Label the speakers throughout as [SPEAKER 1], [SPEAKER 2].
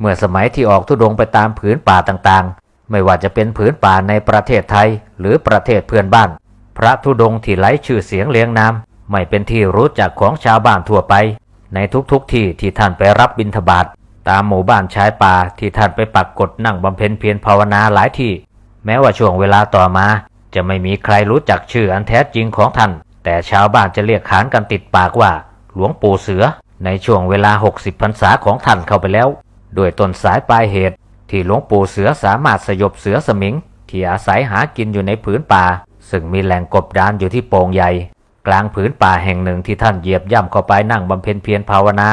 [SPEAKER 1] เมื่อสมัยที่ออกทุดงไปตามผืนป่าต่างๆ ไม่ว่าจะเป็นผืนป่าในประเทศไทยหรือประเทศเพื่อนบ้าน พระธุดงที่ไร้ชื่อเสียงเลี้ยงนามไม่เป็นที่รู้จักของชาวบ้านทั่วไป ในทุกๆที่ที่ท่านไปรับบิณฑบาตตามหมู่บ้านชายป่าที่ท่านไปปักกดนั่งบำเพ็ญเพียรภาวนาหลายที่ แม้ว่าช่วงเวลาต่อมา จะไม่มีใครรู้จักชื่ออันแท้จริงของท่าน แต่ชาวบ้านจะเรียกขานกันติดปากว่า หลวงปู่เสือ ในช่วงเวลา 60พรรษาของท่านเข้าไปแล้ว ด้วยต้นสายปลายเหตุ ที่หลวงปู่เสือสามารถสยบเสือสมิง ที่อาศัยหากินอยู่ในผืนป่า ซึ่งมีแหล่งกบดานอยู่ที่โป่งใหญ่ กลางผืนป่าแห่งหนึ่งที่ท่านเหยียบย่ำเข้าไปนั่งบำเพ็ญเพียรภาวนา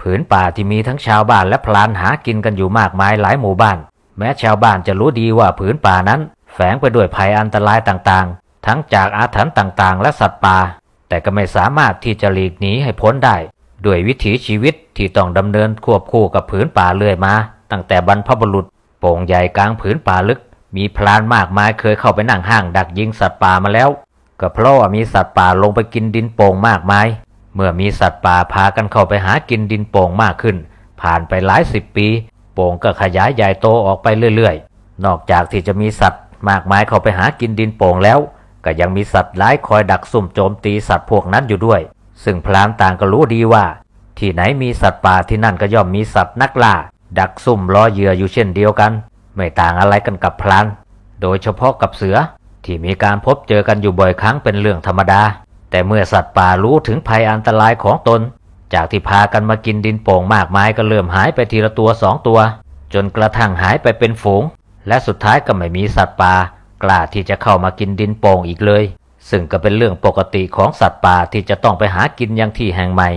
[SPEAKER 1] ผืนป่าที่มีทั้งชาวบ้านและพลานหากินกันอยู่มากมายหลายหมู่บ้าน แม้ชาวบ้านจะรู้ดีว่าผืนป่านั้น แฝงไปด้วยภัยอันตรายต่างๆ ทั้งจากอาถรรพ์ต่างๆ และสัตว์ป่าแต่ก็ไม่สามารถที่จะหลีกหนีให้พ้นได้ ด้วยวิถีชีวิต ที่ต้องดำเนินควบคู่กับผืนป่าเรื่อยมา ตั้งแต่บรรพบุรุษ โป่งใหญ่กลางผืนป่าลึก มีพลานมากมายเคยเข้าไปนั่งห้างดักยิงสัตว์ป่ามาแล้ว ก็เพราะว่ามีสัตว์ป่าลงไปกินดินโป่งมากมาย เมื่อมีสัตว์ป่าพากันเข้าไปหากินดินโป่งมากขึ้น ผ่านไปหลายสิบปี โป่งก็ขยายใหญ่โตออกไปเรื่อยๆ นอกจากที่จะมีสัตว์ มากมายเข้าไปหากินดินโป่งแล้ว ก็ยังมีสัตว์หลายคอยดักซุ่มโจมตีสัตว์พวกนั้นอยู่ด้วย ซึ่งพลานต่างก็รู้ดีว่า ที่ไหนมีสัตว์ป่าที่นั่นก็ย่อมมีสัตว์นักล่า ดักซุ่มรอเหยื่ออยู่เช่นเดียวกัน ไม่ต่างอะไรกันกับพลานโดยเฉพาะกับเสือ ที่มีการพบเจอกันอยู่บ่อยครั้งเป็นเรื่องธรรมดา แต่เมื่อสัตว์ป่ารู้ถึงภัยอันตรายของตน จากที่พากันมากินดินโป่งมากมายก็เริ่มหายไปทีละตัวสองตัว จนกระทั่งหายไปเป็นฝูง และสุดท้ายก็ไม่มีสัตว์ป่ากล้าที่จะเข้ามากินดินโป่งอีกเลย ซึ่งก็เป็นเรื่องปกติของสัตว์ป่าที่จะต้องไปหากินยังที่แห่งใหม่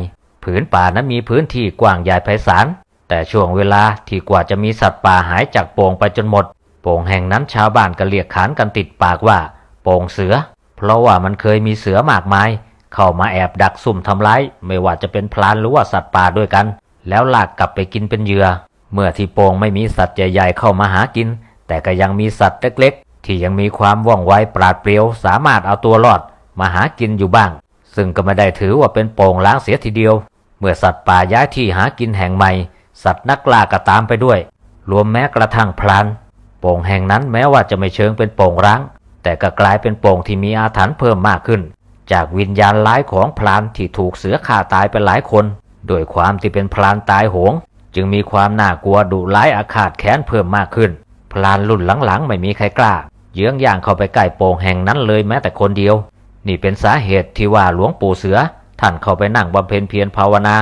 [SPEAKER 1] ผืนป่านั้นมีพื้นที่กว้างใหญ่ไพศาล แต่ช่วงเวลาที่กว่าจะมีสัตว์ป่าหายจากโป่งไปจนหมด โป่งแห่งนั้นชาวบ้านก็เรียกขานกันติดปากว่า โป่งเสือ เพราะว่ามันเคยมีเสือมากมาย เข้ามาแอบดักซุ่มทำร้าย ไม่ว่าจะเป็นพลานหรือว่าสัตว์ป่าด้วยกัน แล้วลากกลับไปกินเป็นเหยื่อ เมื่อที่โป่งไม่มีสัตว์ใหญ่ๆเข้ามาหากิน แต่ก็ยังมีสัตว์เล็กๆ ที่ยังมีความว่องไวปราดเปรียวสามารถเอาตัวรอดมาหากินอยู่บ้าง ซึ่งก็ไม่ได้ถือว่าเป็นโป่งล้างเสียทีเดียว เมื่อสัตว์ป่าย้ายที่หากินแห่งใหม่ สัตว์นักล่าก็ตามไปด้วย รวมแม้กระทั่งพลานโป่งแห่งนั้นแม้ว่าจะไม่เชิงเป็นโป่งร้าง แต่ก็กลายเป็นโป่งที่มีอาถรรพ์เพิ่มมากขึ้น จากวิญญาณร้ายของพลานที่ถูกเสือฆ่าตายไปหลายคน โดยความที่เป็นพลานตายโหง จึงมีความน่ากลัวดุร้ายอาฆาตแค้นเพิ่มมากขึ้น พลานรุ่นหลังๆ ไม่มีใครกล้า เยื้องย่างเข้าไปใกล้โป่งแห่งนั้นเลยแม้แต่คนเดียว นี่เป็นสาเหตุที่ว่าหลวงปู่เสือ ท่านเข้าไปนั่งบำเพ็ญเพียรภาวนา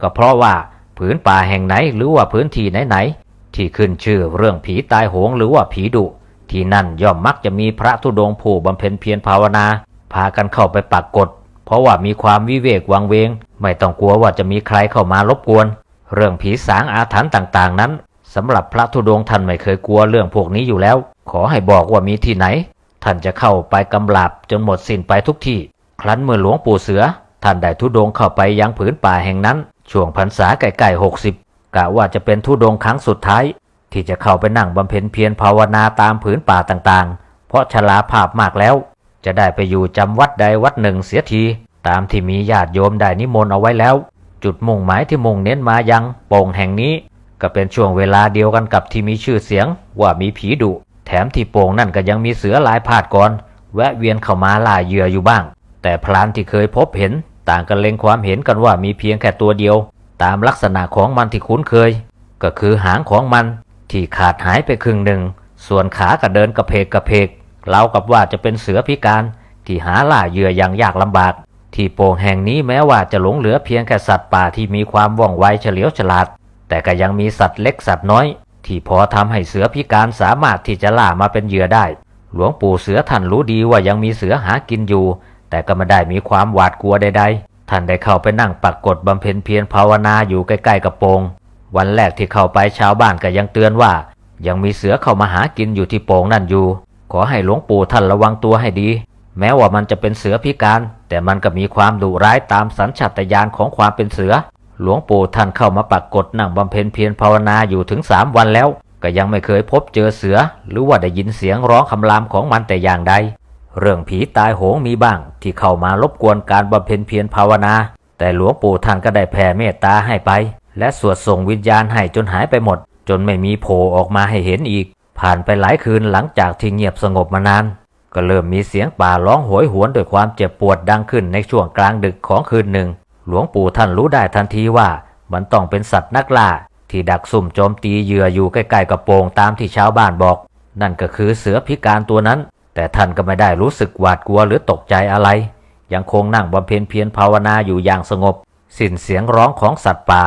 [SPEAKER 1] ก็เพราะว่าผืนป่าแห่งไหนหรือว่าพื้นที่ไหนๆที่ขึ้นชื่อเรื่องผีตายโหงหรือว่าผีดุที่นั่นย่อมมักจะมีพระธุดงค์ผู้บำเพ็ญเพียรภาวนา พากันเข้าไปปักกฎเพราะว่ามีความวิเวกวังเวง ไม่ต้องกลัวว่าจะมีใครเข้ามารบกวน เรื่องผีสางอาถรรพ์ต่างๆ นั้นสำหรับพระธุดงค์ท่านไม่เคยกลัวเรื่องพวกนี้อยู่แล้ว ขอให้บอกว่ามีที่ไหน ท่านจะเข้าไปกำลาบจนหมดสิ้นไปทุกที่ ครั้นเมื่อหลวงปู่เสือ ท่านได้ทุดงเข้าไปยังผืนป่าแห่งนั้น ช่วงพรรษาใกล้ๆหกสิบกะว่าจะเป็นทุดงค์ครั้งสุดท้าย ที่จะเข้าไปนั่งบำเพ็ญเพียรภาวนาตามผืนป่าต่างๆ เพราะชราภาพมากแล้ว จะได้ไปอยู่จำวัดใดวัดหนึ่งเสียที ตามที่มีญาติโยมได้นิมนต์เอาไว้แล้ว จุดมุ่งหมายที่มุ่งเน้นมายังโป่งแห่งนี้ ก็เป็นช่วงเวลาเดียวกันกับที่มีชื่อเสียง ว่ามีผีดุ แถมที่โป่งนั่นก็ยังมีเสือลายพาดก่อนแวะเวียนเข้ามาล่าเหยื่ออยู่บ้าง แต่พลานที่เคยพบเห็น ต่างกันเล็งความเห็นกันว่ามีเพียงแค่ตัวเดียว ตามลักษณะของมันที่คุ้นเคย ก็คือหางของมันที่ขาดหายไปครึ่งหนึ่ง ส่วนขาก็เดินกระเพกกระเพกเล่ากับว่าจะเป็นเสือพิการที่หาล่าเหยื่ออย่างยากลำบาก ที่โป่งแห่งนี้แม้ว่าจะหลงเหลือเพียงแค่สัตว์ป่าที่มีความว่องไวเฉลียวฉลาด แต่ก็ยังมีสัตว์เล็กสัตว์น้อย ที่พอทำให้เสือพิการสามารถที่จะล่ามาเป็นเหยื่อได้ หลวงปู่เสือท่านรู้ดีว่ายังมีเสือหากินอยู่ แต่ก็ไม่ได้มีความหวาดกลัวใดๆ ท่านได้เข้าไปนั่งปักกดบำเพ็ญเพียรภาวนาอยู่ใกล้ๆกับโปงวันแรกที่เข้าไปชาวบ้านก็ยังเตือนว่า ยังมีเสือเข้ามาหากินอยู่ที่โป่งนั่นอยู่ ขอให้หลวงปู่ท่านระวังตัวให้ดี แม้ว่ามันจะเป็นเสือพิการ แต่มันก็มีความดุร้ายตามสัญชาตญาณของความเป็นเสือ หลวงปู่ท่านเข้ามาปักกดนั่งบำเพ็ญเพียรภาวนาอยู่ถึงสามวันแล้ว ก็ยังไม่เคยพบเจอเสือ หรือว่าได้ยินเสียงร้องคำรามของมันแต่อย่างใด เรื่องผีตายโหงมีบ้าง ที่เข้ามารบกวนการบำเพ็ญเพียรภาวนา แต่หลวงปู่ท่านก็ได้แผ่เมตตาให้ไป และสวดส่งวิญญาณให้จนหายไปหมด จนไม่มีโผล่ออกมาให้เห็นอีก ผ่านไปหลายคืนหลังจากที่เงียบสงบมานาน ก็เริ่มมีเสียงป่าร้องโหยหวนด้วยความเจ็บปวดดังขึ้นในช่วงกลางดึกของคืนหนึ่ง หลวงปู่ท่านรู้ได้ทันทีว่ามันต้องเป็นสัตว์นักล่า ที่ดักซุ่มโจมตีเหยื่ออยู่ใกล้ๆกระโปรงตามที่ชาวบ้านบอก นั่นก็คือเสือพิการตัวนั้น แต่ท่านก็ไม่ได้รู้สึกหวาดกลัวหรือตกใจอะไร ยังคงนั่งบำเพ็ญเพียรภาวนาอยู่อย่างสงบ สิ้นเสียงร้องของสัตว์ป่า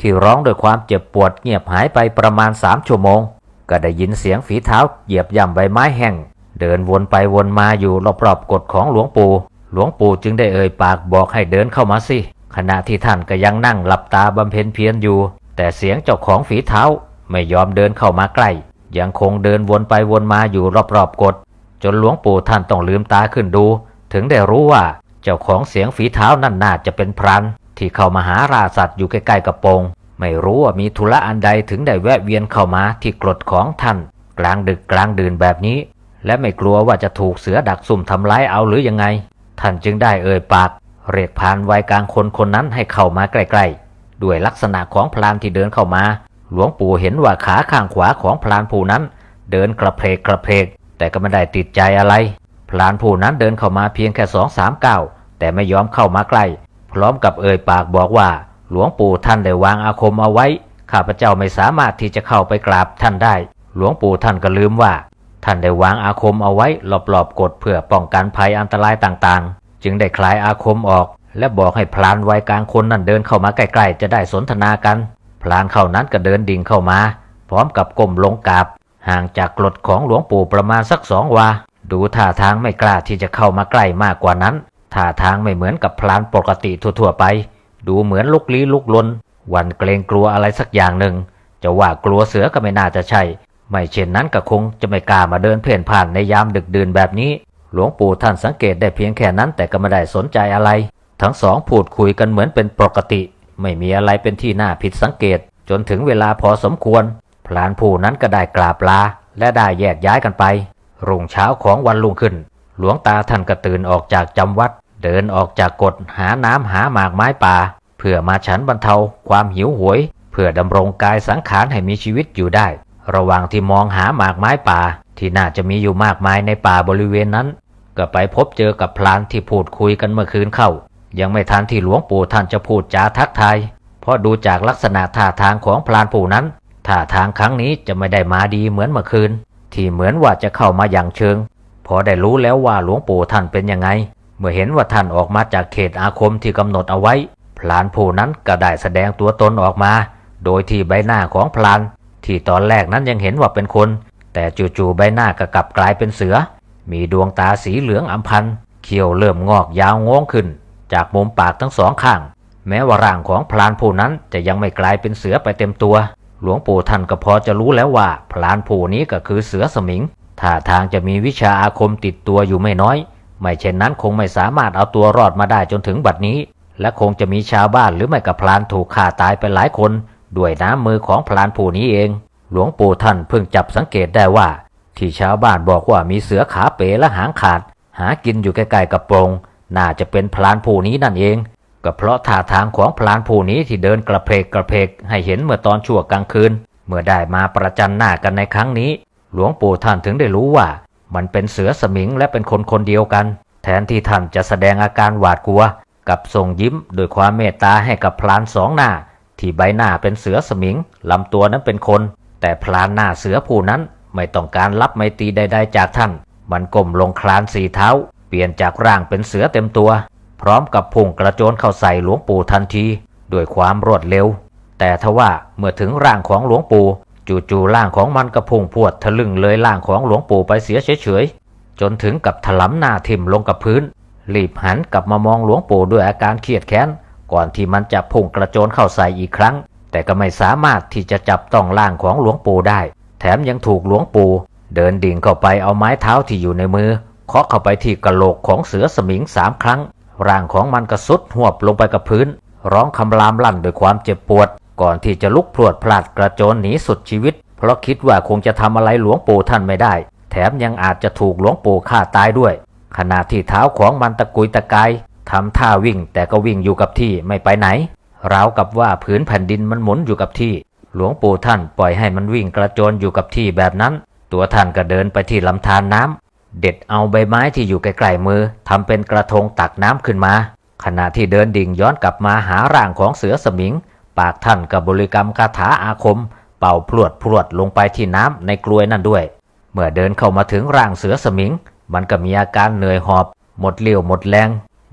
[SPEAKER 1] ที่ร้องด้วยความเจ็บปวดเงียบหายไปประมาณสามชั่วโมง ก็ได้ยินเสียงฝีเท้าเหยียบย่ำใบไม้แห้ง เดินวนไปวนมาอยู่รอบๆกฎของหลวงปู่ หลวงปู่จึงได้เอ่ยปากบอกให้เดินเข้ามาสิ ขณะที่ท่านก็ยังนั่งหลับตาบำเพ็ญเพียรอยู่ แต่เสียงเจ้าของฝีเท้าไม่ยอมเดินเข้ามาใกล้ ยังคงเดินวนไปวนมาอยู่รอบๆกฎ จนหลวงปู่ท่านต้องลืมตาขึ้นดู ถึงได้รู้ว่าเจ้าของเสียงฝีเท้านั่นน่าจะเป็นพรานที่เข้ามาหาราสัตว์อยู่ใกล้ๆกระโปรงไม่รู้ว่ามีธุระอันใดถึงได้แวะเวียนเข้ามาที่กรดของท่าน กลางดึกกลางดื่นแบบนี้ และไม่กลัวว่าจะถูกเสือดักซุ่มทำร้ายเอาหรือยังไง ท่านจึงได้เอ่ยปาก เรียกพรานวัยกลางคนคนนั้นให้เข้ามาใกล้ๆด้วยลักษณะของพรานที่เดินเข้ามา หลวงปู่เห็นว่าขาข้างขวาของพรานผู้นั้น เดินกระเพกกระเพก แต่ก็ไม่ได้ติดใจอะไรพรานผู้นั้นเดินเข้ามาเพียงแค่สองสามก้าวแต่ไม่ยอมเข้ามาใกล้ พร้อมกับเอ่ยปากบอกว่า หลวงปู่ท่านได้วางอาคมเอาไว้ ข้าพเจ้าไม่สามารถที่จะเข้าไปกราบท่านได้ หลวงปู่ท่านก็ลืมว่า ท่านได้วางอาคมเอาไว้รอบๆกฎเพื่อป้องกันภัยอันตรายต่างๆ จึงได้คลายอาคมออก และบอกให้พลานวัยกลางคนนั่นเดินเข้ามาใกล้ๆ จะได้สนทนากัน พลานเข้านั้นก็เดินดิ่งเข้ามา พร้อมกับก้มลงกราบ ห่างจากกรดของหลวงปู่ประมาณสักสองวา ดูท่าทางไม่กล้าที่จะเข้ามาใกล้มากกว่านั้น ท่าทางไม่เหมือนกับพลานปกติทั่วๆไป ดูเหมือนลุกลี้ลุกลน วันเกรงกลัวอะไรสักอย่างหนึ่ง จะว่ากลัวเสือก็ไม่น่าจะใช่ ไม่เช่นนั้นก็คงจะไม่กล้ามาเดินเพ่นผ่านในยามดึกดื่นแบบนี้ หลวงปู่ท่านสังเกตได้เพียงแค่นั้นแต่ก็ไม่ได้สนใจอะไร ทั้งสองพูดคุยกันเหมือนเป็นปกติ ไม่มีอะไรเป็นที่น่าผิดสังเกต จนถึงเวลาพอสมควร พลานผู้นั้นก็ได้กราบลาและได้แยกย้ายกันไป รุ่งเช้าของวันรุ่งขึ้น หลวงตาท่านก็ตื่นออกจากจำวัด เดินออกจากกฎหาน้ำหาหมากไม้ป่า เพื่อมาฉันบรรเทาความหิวโหวย เพื่อดำรงกายสังขารให้มีชีวิตอยู่ได้ ระหว่างที่มองหาหมากไม้ป่า ที่น่าจะมีอยู่มากมายในป่าบริเวณนั้น ก็ไปพบเจอกับพลานที่พูดคุยกันเมื่อคืนเข้า ยังไม่ทันที่หลวงปู่ท่านจะพูดจาทักทายเพราะดูจากลักษณะท่าทางของพลานผู้นั้น ท่าทางครั้งนี้จะไม่ได้มาดีเหมือนเมื่อคืน ที่เหมือนว่าจะเข้ามาอย่างเชิง พอได้รู้แล้วว่าหลวงปู่ท่านเป็นยังไง เมื่อเห็นว่าท่านออกมาจากเขตอาคมที่กำหนดเอาไว้ พลานผู้นั้นก็ได้แสดงตัวตนออกมา โดยที่ใบหน้าของพลาน ที่ตอนแรกนั้นยังเห็นว่าเป็นคน แต่จู่ๆใบหน้าก็กลับกลายเป็นเสือ มีดวงตาสีเหลืองอำพันเขี้ยวเริ่มงอกยาวงงขึ้น จากมุมปากทั้งสองข้าง แม้ว่าร่างของพลานผู้นั้นจะยังไม่กลายเป็นเสือไปเต็มตัว หลวงปู่ท่านก็พอจะรู้แล้วว่าพลานผู้นี้ก็คือเสือสมิงท่าทางจะมีวิชาอาคมติดตัวอยู่ไม่น้อย ไม่เช่นนั้นคงไม่สามารถเอาตัวรอดมาได้จนถึงบัดนี้ และคงจะมีชาวบ้านหรือไม่กับพลานถูกฆ่าตายไปหลายคน ด้วยน้ำมือของพลานผู้นี้เอง หลวงปู่ท่านเพิ่งจับสังเกตได้ว่า ที่ชาวบ้านบอกว่ามีเสือขาเป๋และหางขาด หากินอยู่ใกล้ๆกับโปรงน่าจะเป็นพลานผู้นี้นั่นเอง ก็เพราะท่าทางของพลานผู้นี้ที่เดินกระเพกกระเพกให้เห็นเมื่อตอนชั่วกลางคืน เมื่อได้มาประจันหน้ากันในครั้งนี้ หลวงปู่ท่านถึงได้รู้ว่า มันเป็นเสือสมิงและเป็นคนคนเดียวกัน แทนที่ท่านจะแสดงอาการหวาดกลัว กับส่งยิ้มโดยความเมตตาให้กับพลานสองหน้า ที่ใบหน้าเป็นเสือสมิงลำตัวนั้นเป็นคน แต่พลานหน้าเสือผู้นั้นไม่ต้องการรับไมตรีใด ๆ จากท่าน มันก้มลงคลานสีเท้า เปลี่ยนจากร่างเป็นเสือเต็มตัว พร้อมกับพุ่งกระโจนเข้าใส่หลวงปู่ทันที ด้วยความรวดเร็ว แต่ทว่าเมื่อถึงร่างของหลวงปู่จู่ๆร่างของมันก็พุ่งพวดทะลึ่งเลยร่างของหลวงปู่ไปเสียเฉยๆจนถึงกับถลำหน้าทิ่มลงกับพื้นรีบหันกลับมามองหลวงปู่ด้วยอาการเครียดแค้นก่อนที่มันจะพุ่งกระโจนเข้าใส่อีกครั้ง แต่ก็ไม่สามารถที่จะจับต้องร่างของหลวงปู่ได้ แถมยังถูกหลวงปู่เดินดิ่งเข้าไปเอาไม้เท้าที่อยู่ในมือเคาะเข้าไปที่กระโหลกของเสือสมิงสามครั้ง ร่างของมันก็สุดหวบลงไปกับพื้น ร้องคำรามลั่นด้วยความเจ็บปวด ก่อนที่จะลุกพรวดพลาดกระโจนหนีสุดชีวิต เพราะคิดว่าคงจะทำอะไรหลวงปู่ท่านไม่ได้ แถมยังอาจจะถูกหลวงปู่ฆ่าตายด้วย ขณะที่เท้าของมันตะกุยตะกายทำท่าวิ่งแต่ก็วิ่งอยู่กับที่ไม่ไปไหนราวกับว่าผืนแผ่นดินมันหมุนอยู่กับที่ หลวงปู่ท่านปล่อยให้มันวิ่งกระโจนอยู่กับที่แบบนั้น ตัวท่านก็เดินไปที่ลำธารน้ำ เด็ดเอาใบไม้ที่อยู่ใกล้ๆมือทำเป็นกระทงตักน้ำขึ้นมา ขณะที่เดินดิ่งย้อนกลับมาหาร่างของเสือสมิง ปากท่านกับบริกรรมคาถาอาคม เป่าพรวดพรวดลงไปที่น้ำในกลวยนั่นด้วย เมื่อเดินเข้ามาถึงร่างเสือสมิง มันก็มีอาการเหนื่อยหอบ หมดเลี้ยวหมดแรง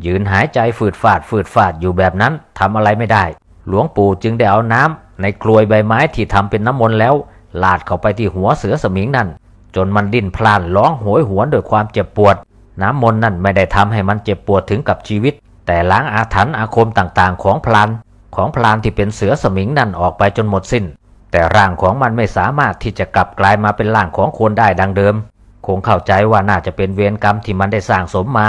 [SPEAKER 1] ยืนหายใจฝืดฟาดฝืดฟาดอยู่แบบนั้นทำอะไรไม่ได้ หลวงปู่จึงได้เอาน้ำในกลวยใบไม้ที่ทำเป็นน้ำมนต์แล้วลาดเข้าไปที่หัวเสือสมิงนั่น จนมันดิ้นพลานร้องโหยหวนด้วยความเจ็บปวด น้ำมนต์นั่นไม่ได้ทำให้มันเจ็บปวดถึงกับชีวิต แต่ล้างอาถรรพ์อาคมต่างๆ ของพลานของพลานที่เป็นเสือสมิงนั่นออกไปจนหมดสิ้น แต่ร่างของมันไม่สามารถที่จะกลับกลายมาเป็นร่างของคนได้ดังเดิม คงเข้าใจว่าน่าจะเป็นเวรกรรมที่มันได้สร้างสมมา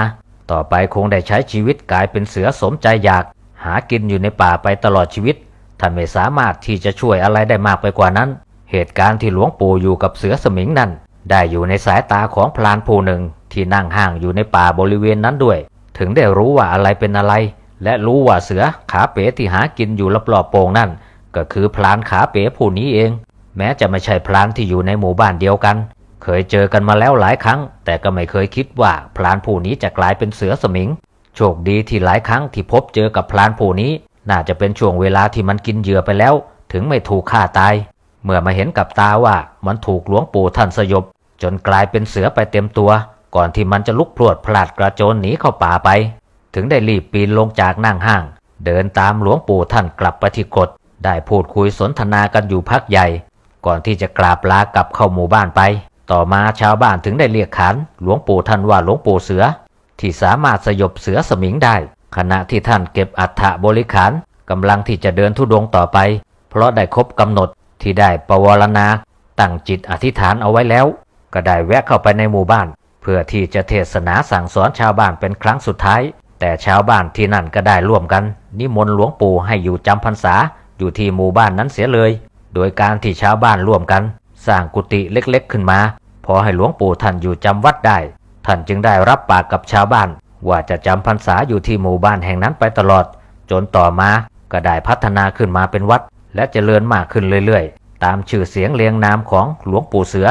[SPEAKER 1] ต่อไปคงได้ใช้ชีวิตกลายเป็นเสือสมใจอยาก หากินอยู่ในป่าไปตลอดชีวิตท่านไม่สามารถที่จะช่วยอะไรได้มากไปกว่านั้น เหตุการณ์ที่หลวงปู่อยู่กับเสือสมิงนั่น ได้อยู่ในสายตาของพลานผู้หนึ่งที่นั่งห่างอยู่ในป่าบริเวณนั้นด้วย ถึงได้รู้ว่าอะไรเป็นอะไร และรู้ว่าเสือขาเป๋ที่หากินอยู่รอบๆโป่งนั่น ก็คือพลานขาเป๋ผู้นี้เอง แม้จะไม่ใช่พลานที่อยู่ในหมู่บ้านเดียวกัน เคยเจอกันมาแล้วหลายครั้ง แต่ก็ไม่เคยคิดว่าพลานผู้นี้จะกลายเป็นเสือสมิง โชคดีที่หลายครั้งที่พบเจอกับพลานผู้นี้ น่าจะเป็นช่วงเวลาที่มันกินเหยื่อไปแล้ว ถึงไม่ถูกฆ่าตาย เมื่อมาเห็นกับตาว่ามันถูกหลวงปู่ท่านสยบ จนกลายเป็นเสือไปเต็มตัว ก่อนที่มันจะลุกพรวดพลาดกระโจนหนีเข้าป่าไป ถึงได้รีบปีนลงจากนั่งห้าง เดินตามหลวงปู่ท่านกลับไปที่กฎได้พูดคุยสนทนากันอยู่พักใหญ่ ก่อนที่จะกราบลากลับเข้าหมู่บ้านไป ต่อมาชาวบ้านถึงได้เรียกขานหลวงปู่ท่านว่าหลวงปู่เสือ ที่สามารถสยบเสือสมิงได้ ขณะที่ท่านเก็บอัฐบริขารกำลังที่จะเดินทุดงค์ต่อไป เพราะได้ครบกำหนดที่ได้ปวารณาตั้งจิตอธิษฐานเอาไว้แล้ว ก็ได้แวะเข้าไปในหมู่บ้าน เพื่อที่จะเทศนาสั่งสอนชาวบ้านเป็นครั้งสุดท้าย แต่ชาวบ้านที่นั่นก็ได้ร่วมกัน นิมนต์หลวงปู่ให้อยู่จำพรรษาอยู่ที่หมู่บ้านนั้นเสียเลย โดยการที่ชาวบ้านร่วมกัน สร้างกุฏิเล็กๆ ขึ้นมา พอให้หลวงปู่ท่านอยู่จำวัดได้ ท่านจึงได้รับปากกับชาวบ้าน ว่าจะจำพรรษาอยู่ที่หมู่บ้านแห่งนั้นไปตลอด จนต่อมาก็ได้พัฒนาขึ้นมาเป็นวัด และเจริญมากขึ้นเรื่อยๆ ตามชื่อเสียงเรียงนามของหลวงปู่เสือ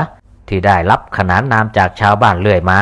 [SPEAKER 1] ที่ได้รับขนานนามจากชาวบ้านเรื่อยมา